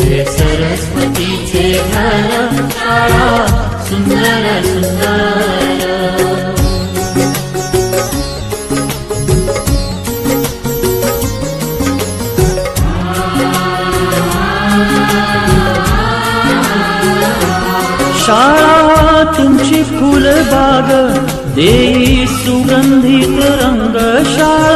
हे सरस्वतीचे घर काळा सुंदर सुंदर. शाळा तुमची फुलबाग देई सुगंधित रंग शाळा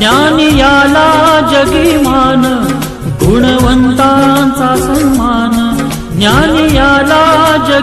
ज्ञानयाला जगिमान गुणवन्त सन्मान ज्ञानियाला जगि